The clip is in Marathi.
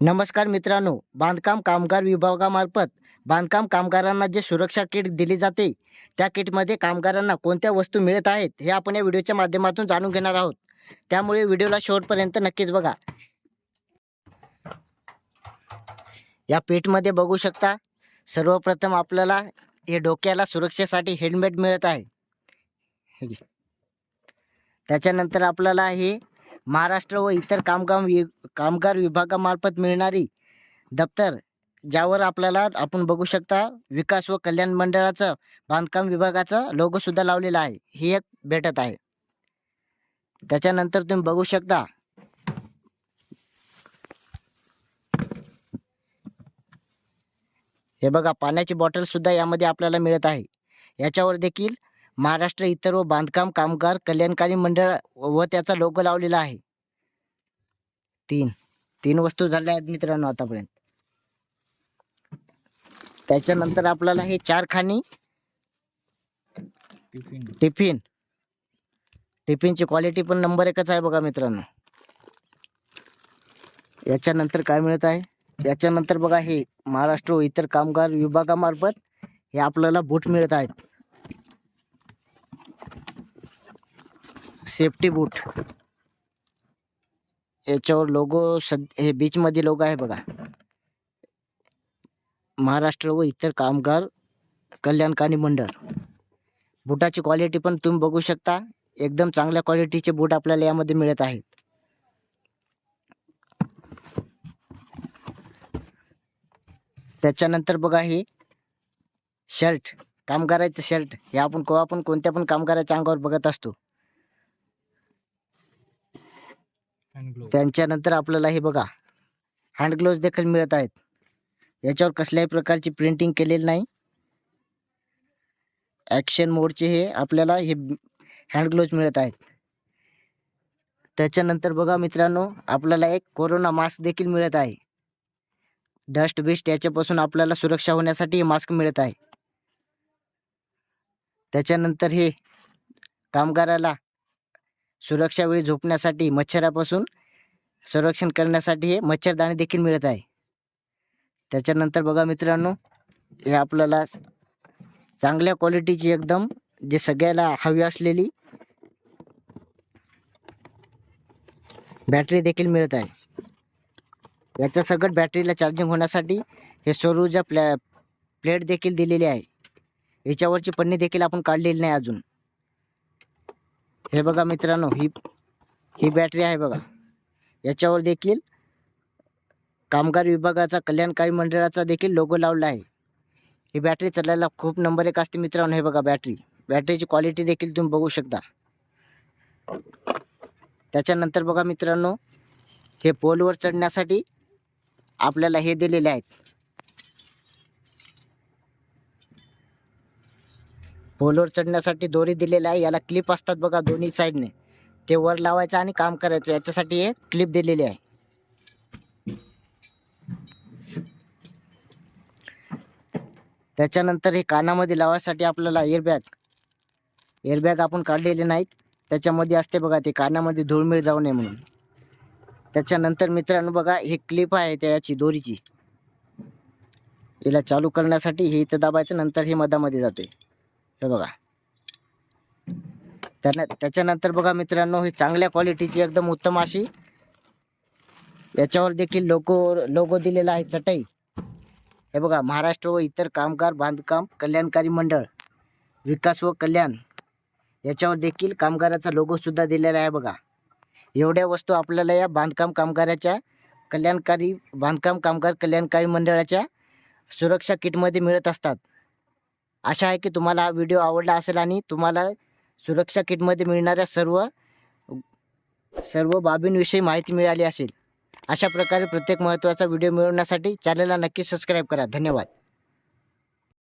नमस्कार मित्रांनो बांधकाम कामगार विभागामार्फत बांधकाम कामगारांना जे सुरक्षा किट दिली जाते त्या किटमध्ये कामगारांना कोणत्या वस्तू मिळत आहेत हे आपण या व्हिडिओच्या माध्यमातून जाणून घेणार आहोत. त्यामुळे व्हिडिओला शेवटपर्यंत नक्कीच बघा. या पीठमध्ये बघू शकता सर्वप्रथम आपल्याला हे डोक्याला सुरक्षेसाठी हेल्मेट मिळत आहे. त्याच्यानंतर आपल्याला हे महाराष्ट्र व इतर कामगार वि कामगार विभागामार्फत मिळणारी दप्तर ज्यावर आपल्याला आपण बघू शकता विकास व कल्याण मंडळाचं बांधकाम विभागाचं लोगोसुद्धा लावलेला आहे. ही एक भेटत आहे. त्याच्यानंतर तुम्ही बघू शकता. हे बघा पाण्याची बॉटलसुद्धा यामध्ये आपल्याला मिळत आहे. याच्यावर देखील महाराष्ट्र इतर व बांधकाम कामगार कल्याणकारी मंडळ व त्याचा लोगो लावलेला आहे. तीन तीन वस्तू झाल्या आहेत मित्रांनो आतापर्यंत. त्याच्यानंतर आपल्याला हे चार खाणी. टिफिन. टिफिन. टिफिनची क्वालिटी पण नंबर एकच आहे बघा मित्रांनो. याच्यानंतर काय मिळत आहे? याच्यानंतर बघा हे महाराष्ट्र व इतर कामगार विभागामार्फत हे आपल्याला बूट मिळत आहेत. Safety boot. याच्यावर लोगो सद हे बीचमध्ये लोगो आहे बघा. महाराष्ट्र व इतर कामगार कल्याणकारी मंडळ. बुटाची क्वालिटी पण तुम्ही बघू शकता. एकदम चांगल्या क्वालिटीचे बूट आपल्याला यामध्ये मिळत आहेत. त्याच्यानंतर बघा हे शर्ट कामगाराचं शर्ट हे आपण केव्हा पण कोणत्या पण कामगाराच्या अंगावर बघत असतो हँड ग्लोव त्यांच्यानंतर आपल्याला हे बघा हँड ग्लोव्ज देखील मिळत आहेत. याच्यावर कसल्याही प्रकारची प्रिंटिंग केलेली नाही. ॲक्शन मोडचे हे आपल्याला हे हँड ग्लोव्ज मिळत आहेत. त्याच्यानंतर बघा मित्रांनो आपल्याला एक कोरोना मास्क देखील मिळत आहे. डस्ट बिस्ट याच्यापासून आपल्याला सुरक्षा होण्यासाठी हे मास्क मिळत आहे. त्याच्यानंतर हे कामगाराला सुरक्षावेळी झोपण्यासाठी मच्छरापासून संरक्षण करण्यासाठी हे मच्छरदाणी देखील मिळत आहे. त्याच्यानंतर बघा मित्रांनो हे आपल्याला चांगल्या क्वालिटीची एकदम जे सगळ्याला हवी असलेली बॅटरी देखील मिळत आहे. याच्या सगळं बॅटरीला चार्जिंग होण्यासाठी हे सौर ऊर्जा प्लॅ प्लेट देखील दिलेली आहे. याच्यावरची पन्नी देखील आपण काढलेली नाही अजून. हे बघा मित्रांनो ही ही बॅटरी आहे बघा. याच्यावर देखील कामगार विभागाचा कल्याणकारी मंडळाचा देखील लोगो लावला आहे. ही बॅटरी चालायला खूप नंबर एक असते मित्रांनो हे बघा बॅटरी बॅटरीची क्वालिटी देखील तुम्ही बघू शकता. त्याच्यानंतर बघा मित्रांनो हे पोलवर चढण्यासाठी आपल्याला हे दिलेले आहेत. पोलवर चढण्यासाठी दोरी दिलेली आहे. याला क्लिप असतात बघा दोन्ही साईडने ते वर लावायचं आणि काम करायचं. याच्यासाठी हे क्लिप दिलेली आहे. त्याच्यानंतर हे कानामध्ये लावायसाठी आपल्याला एअरबॅग एअरबॅग आपण काढलेले नाहीत. त्याच्यामध्ये असते बघा ते कानामध्ये धूळमिळ जाऊ नये म्हणून. त्याच्यानंतर मित्रांनो बघा हे क्लिप आहे त्याची दोरीची. हिला चालू करण्यासाठी हे इथं दाबायचं नंतर हे मधामध्ये जाते. हे बघा. त्यानं त्याच्यानंतर बघा मित्रांनो ही चांगल्या क्वालिटीची एकदम उत्तम अशी याच्यावर देखील लोगो लोगो दिलेला आहे चटई. हे बघा महाराष्ट्र व इतर कामगार बांधकाम कल्याणकारी मंडळ विकास व कल्याण याच्यावर देखील कामगाराचा लोगोसुद्धा दिलेला आहे बघा. एवढ्या वस्तू आपल्याला या बांधकाम कामगाराच्या कल्याणकारी बांधकाम कामगार कल्याणकारी मंडळाच्या सुरक्षा किटमध्ये मिळत असतात. आशा आहे की तुम्हाला हा व्हिडिओ आवडला असेल आणि तुम्हाला सुरक्षा किटमध्ये मिळणाऱ्या सर्व सर्व बाबींविषयी माहिती मिळाली असेल. अशा प्रकारे प्रत्येक महत्त्वाचा व्हिडिओ मिळवण्यासाठी चॅनलला नक्की सबस्क्राईब करा. धन्यवाद.